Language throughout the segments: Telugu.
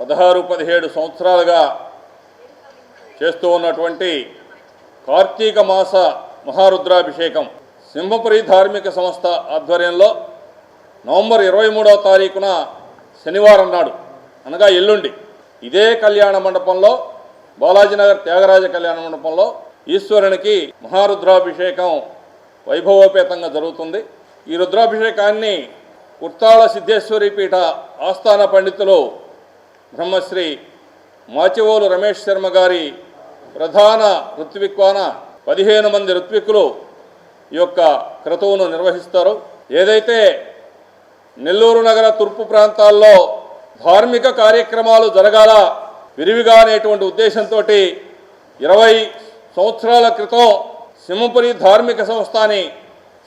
పదహారు పదిహేడు సంవత్సరాలుగా చేస్తూ ఉన్నటువంటి కార్తీక మాస మహారుద్రాభిషేకం సింహపురి ధార్మిక సంస్థ ఆధ్వర్యంలో నవంబర్ ఇరవై మూడవ తారీఖున శనివారం నాడు అనగా ఎల్లుండి ఇదే కళ్యాణ మండపంలో బాలాజీనగర్ త్యాగరాజ కళ్యాణ మండపంలో ఈశ్వరునికి మహారుద్రాభిషేకం వైభవోపేతంగా జరుగుతుంది. ఈ రుద్రాభిషేకాన్ని కుర్తాళ సిద్ధేశ్వరి పీఠ ఆస్థాన పండితులు బ్రహ్మశ్రీ మాచివోలు రమేష్ శర్మ గారి ప్రధాన ఋత్విక్వాన పదిహేను మంది ఋత్విక్కులు ఈ యొక్క క్రతువును నిర్వహిస్తారు. ఏదైతే నెల్లూరు నగర తూర్పు ప్రాంతాల్లో ధార్మిక కార్యక్రమాలు జరగాల విరివిగా అనేటువంటి ఉద్దేశంతో ఇరవై సంవత్సరాల క్రితం సింహపురి ధార్మిక సంస్థ అని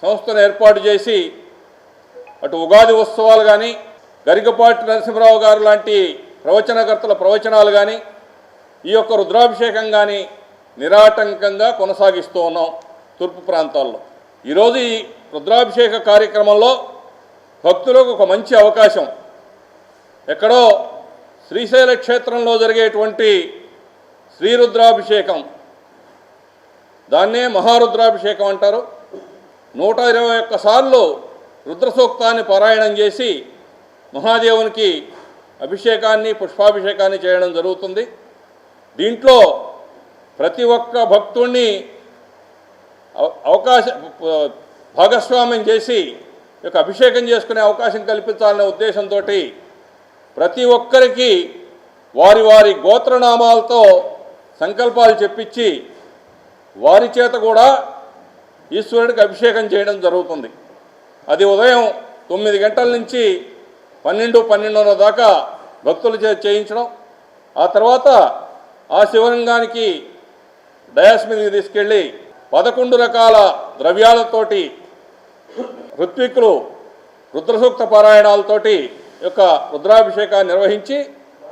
సంస్థను ఏర్పాటు చేసి అటు ఉగాది ఉత్సవాలు కానీ గరికపాటి నరసింహరావు గారు లాంటి ప్రవచనకర్తల ప్రవచనాలు కానీ ఈ యొక్క రుద్రాభిషేకం కానీ నిరాటంకంగా కొనసాగిస్తూ ఉన్నాం తూర్పు ప్రాంతాల్లో. ఈరోజు ఈ రుద్రాభిషేక కార్యక్రమంలో భక్తులకు ఒక మంచి అవకాశం. ఎక్కడో శ్రీశైల క్షేత్రంలో జరిగేటువంటి శ్రీరుద్రాభిషేకం. దాన్నే మహారుద్రాభిషేకం అంటారు. నూట ఇరవై ఒక్కసార్లు రుద్రసూక్తాన్ని పారాయణం చేసి మహాదేవునికి అభిషేకాన్ని పుష్పాభిషేకాన్ని చేయడం జరుగుతుంది. దీంట్లో ప్రతి ఒక్క భక్తుణ్ణి అవ- అవకాశ భాగస్వామ్యం చేసి యొక్క అభిషేకం చేసుకునే అవకాశం కల్పించాలనే ఉద్దేశంతో ప్రతి ఒక్కరికి వారి వారి గోత్రనామాలతో సంకల్పాలు చెప్పించి వారి చేత కూడా ఈశ్వరుడికి అభిషేకం చేయడం జరుగుతుంది. అది ఉదయం తొమ్మిది గంటల నుంచి పన్నెండు పన్నెండున్నర దాకా భక్తులు చేయించడం. ఆ తర్వాత ఆ శివలింగానికి డయాస్ మీదకి తీసుకెళ్ళి పదకొండు రకాల ద్రవ్యాలతోటి ఋత్వికులు రుద్రసూక్త పారాయణాలతోటి ఈ యొక్క రుద్రాభిషేకాన్ని నిర్వహించి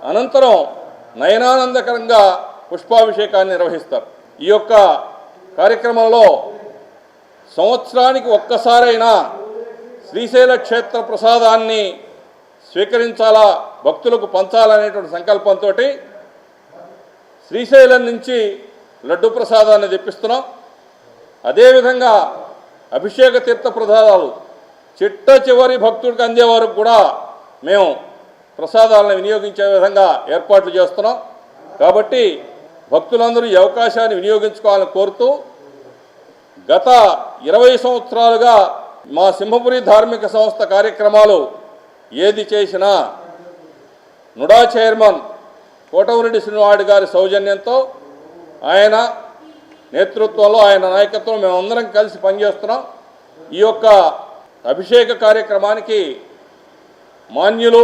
అనంతరం నయనానందకరంగా పుష్పాభిషేకాన్ని నిర్వహిస్తారు. ఈ యొక్క కార్యక్రమంలో సంవత్సరానికి ఒక్కసారైనా శ్రీశైల క్షేత్ర ప్రసాదాన్ని స్వీకరించాలా భక్తులకు పంచాలనేటువంటి సంకల్పంతో శ్రీశైలం నుంచి లడ్డు ప్రసాదాన్ని తెప్పిస్తున్నాం. అదేవిధంగా అభిషేక తీర్థ ప్రసాదాలు చిట్ట చివరి భక్తుడికి అందే వరకు కూడా మేము ప్రసాదాలను వినియోగించే విధంగా ఏర్పాట్లు చేస్తున్నాం. కాబట్టి భక్తులందరూ ఈ అవకాశాన్ని వినియోగించుకోవాలని కోరుతూ గత ఇరవై సంవత్సరాలుగా మా సింహపురి ధార్మిక సంస్థ కార్యక్రమాలు ఏది చేసినా నుడా చైర్మన్ కోటమిరెడ్డి శ్రీనివాడి గారి సౌజన్యంతో ఆయన నేతృత్వంలో ఆయన నాయకత్వం మేమందరం కలిసి పనిచేస్తున్నాం. ఈ యొక్క అభిషేక కార్యక్రమానికి మాన్యులు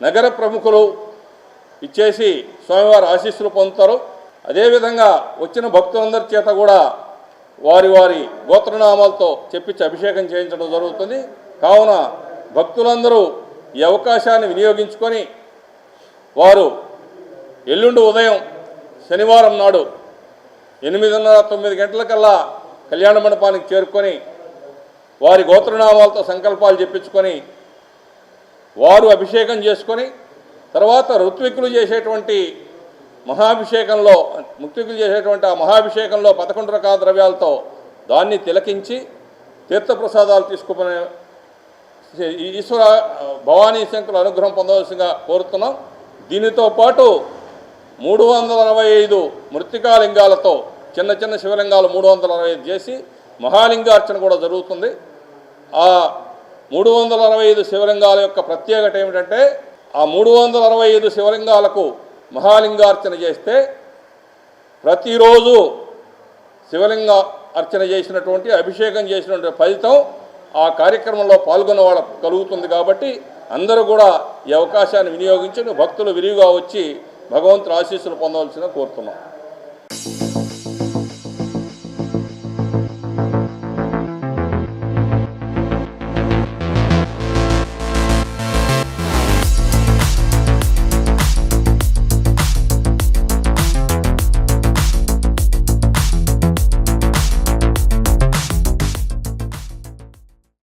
నగర ప్రముఖులు ఇచ్చేసి స్వామివారి ఆశీస్సులు పొందుతారు. అదేవిధంగా వచ్చిన భక్తులందరి చేత కూడా వారి వారి గోత్రనామాలతో చెప్పించి అభిషేకం చేయించడం జరుగుతుంది. కావున భక్తులందరూ ఈ అవకాశాన్ని వినియోగించుకొని వారు ఎల్లుండి ఉదయం శనివారం నాడు ఎనిమిదిన్నర తొమ్మిది గంటలకల్లా కళ్యాణ మండపానికి చేరుకొని వారి గోత్రనామాలతో సంకల్పాలు చెప్పించుకొని వారు అభిషేకం చేసుకొని తర్వాత ఋత్వికులు చేసేటువంటి మహాభిషేకంలో ముక్తికులు చేసేటువంటి ఆ మహాభిషేకంలో పదకొండు రకాల ద్రవ్యాలతో దాన్ని తిలకించి తీర్థప్రసాదాలు తీసుకునే ఈశ్వర భవానీ శంకర్ అనుగ్రహం పొందవలసిందిగా కోరుతున్నాం. దీనితో పాటు మూడు వందల అరవై ఐదు మృతికాలింగాలతో చిన్న చిన్న శివలింగాలు మూడు వందల అరవై ఐదు చేసి మహాలింగార్చన కూడా జరుగుతుంది. ఆ మూడు వందల అరవై ఐదు శివలింగాల యొక్క ప్రత్యేకత ఏమిటంటే ఆ మూడు వందల అరవై ఐదు శివలింగాలకు మహాలింగార్చన చేస్తే ప్రతిరోజు శివలింగ అర్చన చేసినటువంటి అభిషేకం చేసినటువంటి ఫలితం ఆ కార్యక్రమంలో పాల్గొన్న వాళ్ళ కలుగుతుంది కాబట్టి అందరూ కూడా ఈ అవకాశాన్ని వినియోగించి భక్తులు విరివిగా వచ్చి భగవంతుని ఆశీస్సులు పొందవలసిన కోరుతున్నాం.